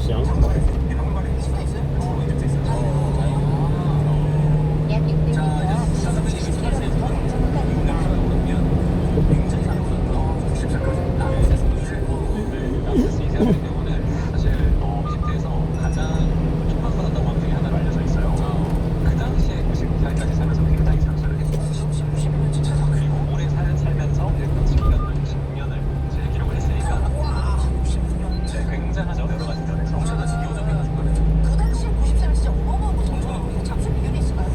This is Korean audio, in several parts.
수산시장. 약 600m 사실 어, 이집트에서 가장 촉박받았던 왕 중에 하나로 알려져 있어요. 그 당시에 92살까지 살면서 굉장히 장수를 했고 그리고 오래 살, 살면서 지금까지 66년을 이제 기록을 했으니까 네, 굉장하죠 여러 가지 면에서 엄청나지 요정해가지고 그 당시에 90세는 진짜 어마어마하고 잠시 비교는 있을까요?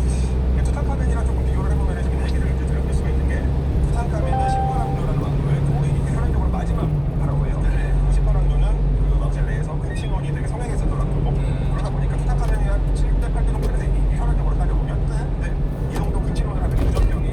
투탕카멘이랑 조금 비교를 해보면 지금 얘기를 이제 들을 수가 있는 게 투탕카멘은 18왕조라는 왕조의 거의 혈연적으로 마지막 파라오예요. 18왕조는 그 왕실 내에서 큰 신원이 되게 성행했었던 왕조고 그러다 보니까 투탕카멘이 한 7대 8대 정도 되는데 이 혈연적으로 따져보면 네, 이 정도 큰 신원을 하면 유전병이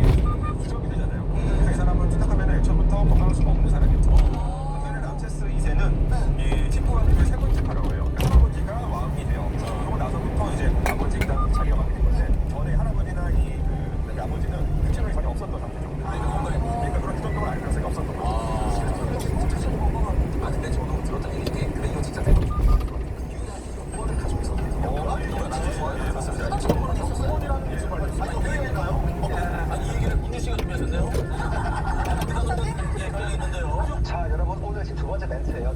누적이 되잖아요. 그래서 이 사람은 투탕카멘은 애초부터 건강할 수가 없는 사람이었죠. 반면에 람세스 2세는 이 침포 왕조의 세 번째 파라오예요. 그러니까 할아버지가 왕이 돼요. 그러고 나서부터 이제 아버지가 자기가 왕이 된 건데 전에 할아버지나 이그 그 아버지는 그 친형이 전혀 없었던 상태죠. 그러니까 그런 유전병을 알 가능성이 없었던 거죠. 아 근데 저도 들었던 얘기 중에 근데 이거 진짜 대박. 유언을 가지고 있었는데. 어, 아, 이거 나중에 좋아해. 맞습니다. 유언이라는 예술발. 아, 이거 왜 얘기인가요? 아니, 이 얘기를 있는데요. 자, 여러분 오늘 지금 두 번째 멘트예요.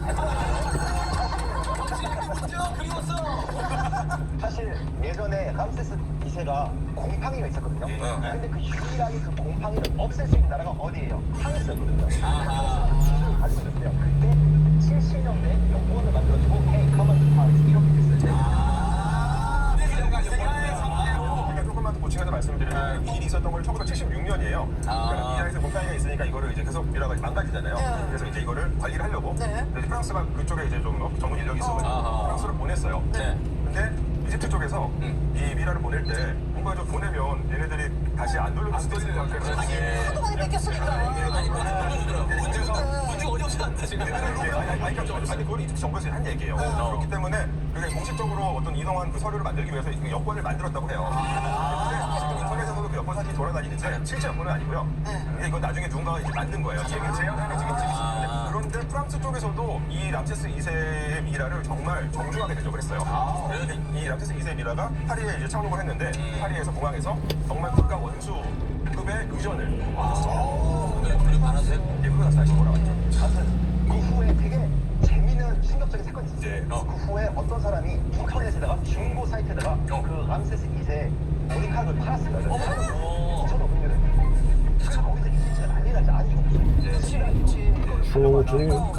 사실 예전에 람세스 2세가 곰팡이가 있었거든요. 근데 그 유일하게 그 곰팡이를 없앨 수 있는 나라가 어디예요? 프랑스였거든요. 기술을 가지고 있었대요. 그때 70년대 연구원을 만들어주고 헤이 커먼드 파리스 이렇게 됐어요. 그러니까 조금만 더 보충해서 이 일이 있었던 걸 1976년이에요. 그러니까 이 안에서 곰팡이가 있으니까 이거를 이제 계속 여러 가지 망가지잖아요. 네. 그래서 이제 이거를 관리를 하려고 네. 근데 이제 프랑스가 그쪽에 이제 좀 전문 인력이 있어가지고 아하. 프랑스를 보냈어요. 네. 근데 이집트 쪽에서 이 미라를 보낼 때 뭔가 좀 보내면 얘네들이 다시 안 돌려줄 수도 있을 것 같아요. 하도 많이 뺏겼으니까. 문제가 어렵지 않다 지금 아니, 아니, 그러니까 아니, 그걸 이집트 정부에서 한 얘기예요. 그렇기 때문에 그게 공식적으로 어떤 이동한 그 서류를 만들기 위해서 그 여권을 만들었다고 해요. 지금 여권 사진이 돌아다니는데 실제 여권은 아니고요. 근데 이건 나중에 누군가가 이제 만든 거예요. 이 얘기를 제안하는 지금 있는데 그런데 프랑스 쪽에서도 이 람세스 2세의 미라를 정말 정중하게 대접을 했어요. 그래서 이 람세스 2세 미라가 파리에 이제 착륙을 했는데 파리에서 공항에서 정말 국가 원수급의 의전을 우리 바라세 예, 그러고 나서 다시 돌아왔죠. 그 후에 되게 재미있는 충격적인 사건이 있었어요. 네. 어. 그 후에 어떤 사람이 인터넷에 사이트에다가 그 람세스 2세 머리카락을 팔았어요. 어. 2,500년에. 거기서 이집트가 난리 나지. 아니 이거 무슨 그치, 그치. 중국 중국